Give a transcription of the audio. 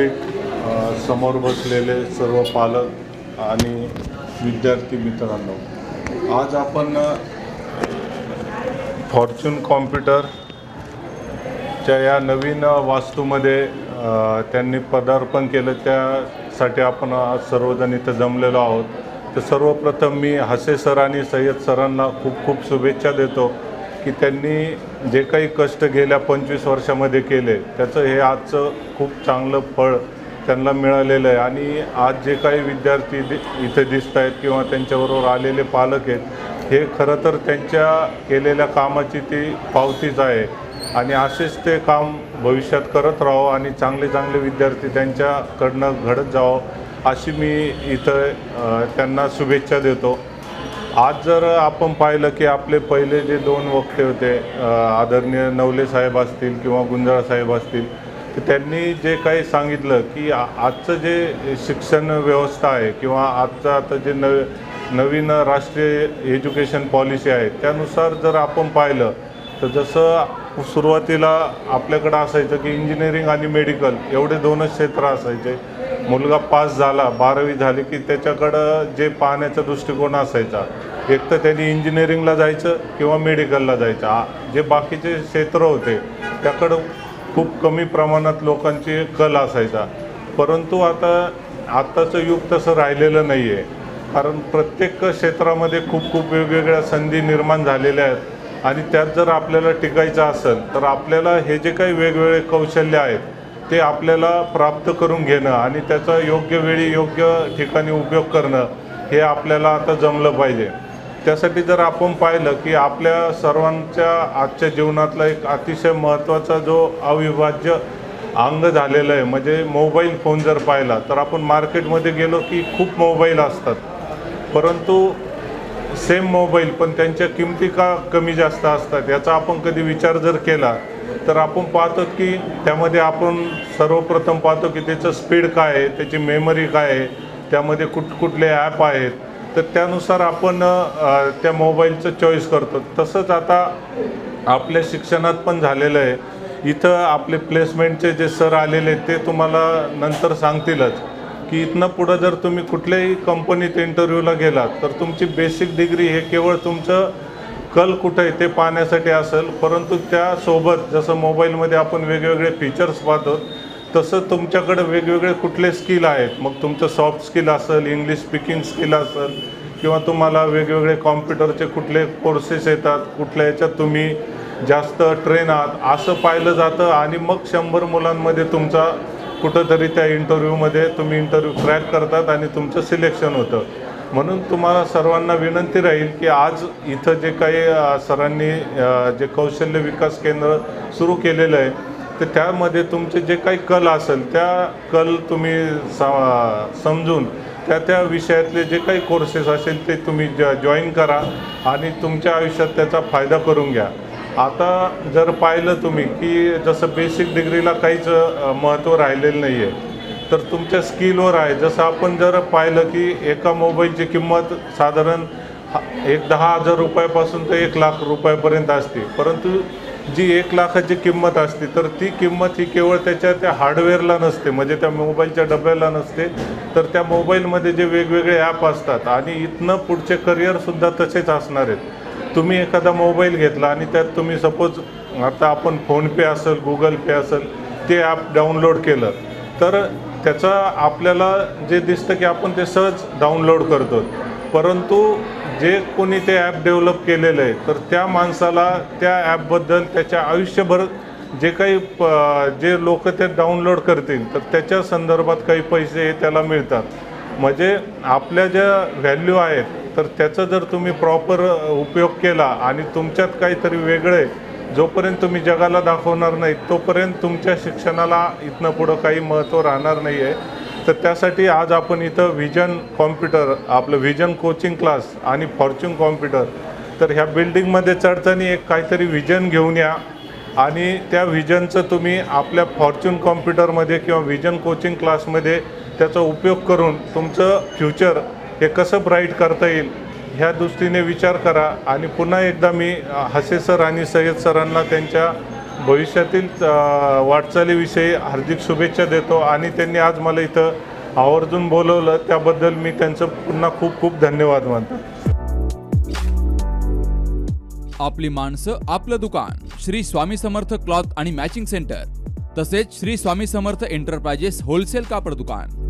विद्यापीठ समोर बसलेले सर्व पालक आणि विद्यार्थी मित्रांनो आज आपण फॉर्च्यून कॉम्प्युटरच्या या नवीन वास्तूमध्ये त्यांनी पदार्पण केलं. त्यासाठी आपण आज सर्वजण इथं जमलेलो आहोत. तर सर्वप्रथम मी हसे सर आणि सय्यद सरांना खूप खूप शुभेच्छा देतो. की त्यांनी जे काही कष्ट गेल्या पंचवीस वर्षामध्ये केले त्याचं हे आजचं खूप चांगलं फळ त्यांना मिळालेलं आहे. आणि आज जे काही विद्यार्थी दि- इथे दिसत आहेत किंवा त्यांच्याबरोबर आलेले पालक आहेत हे खरं तर त्यांच्या केलेल्या कामाची ती पावतीच आहे. आणि असेच ते काम भविष्यात करत राहो आणि चांगले चांगले विद्यार्थी त्यांच्याकडनं घडत जावं अशी मी इथं त्यांना शुभेच्छा देतो. आज जर आपण पाहिलं की आपले पहिले जे दोन वक्ते होते आदरणीय नवले साहेब असतील किंवा गुंजाळ साहेब असतील तर त्यांनी जे काही सांगितलं की आजचं जे शिक्षण व्यवस्था आहे किंवा आजचं आता जे नव नवीन राष्ट्रीय एज्युकेशन पॉलिसी आहे त्यानुसार जर आपण पाहिलं तर जसं सुरुवातीला आपल्याकडं असायचं की इंजिनिअरिंग आणि मेडिकल एवढे दोनच क्षेत्र असायचे मुलगा पास झाला बारावी झाली की त्याच्याकडं जे पाहण्याचा दृष्टिकोन असायचा एक तर त्यांनी इंजिनिअरिंगला जायचं किंवा मेडिकलला जायचं. आ- जे बाकीचे क्षेत्र होते त्याकडं खूप कमी प्रमाणात लोकांची कल असायचा. परंतु आता आत्ताचं युग तसं राहिलेलं नाही आहे कारण प्रत्येक क्षेत्रामध्ये खूप खूप वेगवेगळ्या संधी निर्माण झालेल्या आहेत. आणि त्यात जर आपल्याला टिकायचं असेल तर आपल्याला हे जे काही वेगवेगळे कौशल्य आहेत ते आपल्याला प्राप्त करून घेणं आणि त्याचा योग्य वेळी योग्य ठिकाणी उपयोग करणं हे आपल्याला आता जमलं पाहिजे. त्यासाठी जर आपण पाहिलं की आपल्या सर्वांच्या आजच्या जीवनातला एक अतिशय महत्त्वाचा जो अविभाज्य अंग झालेलं आहे म्हणजे मोबाईल फोन जर पाहिला तर आपण मार्केटमध्ये गेलो की खूप मोबाईल असतात. परंतु सेम मोबाईल पण त्यांच्या किमती का कमी जास्त असतात याचा आपण कधी विचार जर केला तर आपण पाहतो की त्यामध्ये आपण सर्वप्रथम पाहतो की त्याचं स्पीड काय आहे त्याची मेमरी काय आहे त्यामध्ये कुठ कुठले ॲप आहेत. तर त्यानुसार आपण त्या मोबाईलचं चॉईस करतो. तसंच आता आपल्या शिक्षणात पण झालेलं आहे. इथं आपले प्लेसमेंटचे जे सर आलेले आहेत ते तुम्हाला नंतर सांगतीलच की इथनं पुढं जर तुम्ही कुठल्याही कंपनीत इंटरव्ह्यूला गेलात तर तुमची बेसिक डिग्री हे केवळ तुमचं कल कुठं आहे ते पाहण्यासाठी असेल परंतु त्यासोबत जसं मोबाईलमध्ये आपण वेगवेगळे फीचर्स पाहतो तसं तुमच्याकडे वेगवेगळे कुठले स्किल आहेत? मग तुमचं सॉफ्ट स्किल असेल इंग्लिश स्पीकिंग स्किल असेल किंवा तुम्हाला वेगवेगळे कॉम्प्युटरचे कुठले कोर्सेस येतात कुठल्या याच्यात तुम्ही जास्त ट्रेन आहात असं पाहिलं जातं आणि मग शंभर मुलांमध्ये तुमचा कुठंतरी त्या इंटरव्ह्यूमध्ये तुम्ही इंटरव्ह्यू क्रॅक करतात आणि तुमचं सिलेक्शन होतं. म्हणून तुम्हाला सर्वांना विनंती राहील की आज इथं जे काही सरांनी जे कौशल्य विकास केंद्र सुरू केलेलं आहे तर त्यामध्ये तुमचे जे काही कल असेल त्या कल तुम्ही सा समजून त्या त्या विषयातले जे काही कोर्सेस असेल ते तुम्ही ज जॉईन करा आणि तुमच्या आयुष्यात त्याचा फायदा करून घ्या. आता जर पाहिलं तुम्ही की जसं बेसिक डिग्रीला काहीच महत्त्व राहिलेलं नाही आहे तर तुमच्या स्किलवर आहे. जसं आपण जर पाहिलं की एका मोबाईलची किंमत साधारण हा- एक दहा हजार रुपयापासून तर एक लाख रुपयापर्यंत असते. परंतु जी एक लाखाची किंमत असते तर ती किंमत ही केवळ त्याच्या त्या हार्डवेअरला नसते. म्हणजे त्या मोबाईलच्या डब्याला नसते. तर त्या मोबाईलमध्ये जे वेगवेगळे ॲप असतात आणि इथनं पुढचे करिअरसुद्धा तसेच असणार आहेत. तुम्ही एखादा मोबाईल घेतला आणि त्यात तुम्ही सपोज आता आपण फोनपे असेल गुगल पे असेल ते ॲप डाउनलोड केलं तर त्याचा आपल्याला जे दिसतं की आपण ते सहज डाउनलोड करतो. परंतु जे कोणी ते ॲप डेव्हलप केलेलं आहे तर त्या माणसाला त्या ॲपबद्दल त्याच्या आयुष्यभर जे काही प जे लोक ते डाउनलोड करतील तर त्याच्या संदर्भात काही पैसे हे त्याला मिळतात. म्हणजे आपल्या ज्या व्हॅल्यू आहेत तर त्याचा जर तुम्ही प्रॉपर उपयोग केला आणि तुमच्यात काहीतरी वेगळे जोपर्यंत तुम्ही जगाला दाखवणार नाही तोपर्यंत तुमच्या शिक्षणाला इथनं पुढं काही महत्त्व राहणार नाही आहे तर त्यासाठी आज आपण इथं व्हिजन कॉम्प्युटर आपलं व्हिजन कोचिंग क्लास आणि फॉर्च्यून कॉम्प्युटर तर ह्या बिल्डिंगमध्ये चढताना एक काहीतरी व्हिजन घेऊन या. आणि त्या व्हिजनचं तुम्ही आपल्या फॉर्च्यून कॉम्प्युटरमध्ये किंवा व्हिजन कोचिंग क्लासमध्ये त्याचा उपयोग करून तुमचं फ्युचर हे कसं ब्राईट करता येईल ह्या दृष्टीने विचार करा आणि पुन्हा एकदा मी हसे सर आणि सय्यद सरांना त्यांच्या भविष्यातील वाटचालीविषयी हार्दिक शुभेच्छा देतो आणि त्यांनी आज मला इथं आवर्जून बोलवलं. त्याबद्दल मी त्यांचं पुन्हा खूप खूप धन्यवाद मानतो. आपली माणसं आपलं दुकान श्री स्वामी समर्थ क्लॉथ आणि मॅचिंग सेंटर तसेच श्री स्वामी समर्थ एंटरप्राइजेस होलसेल कापड दुकान.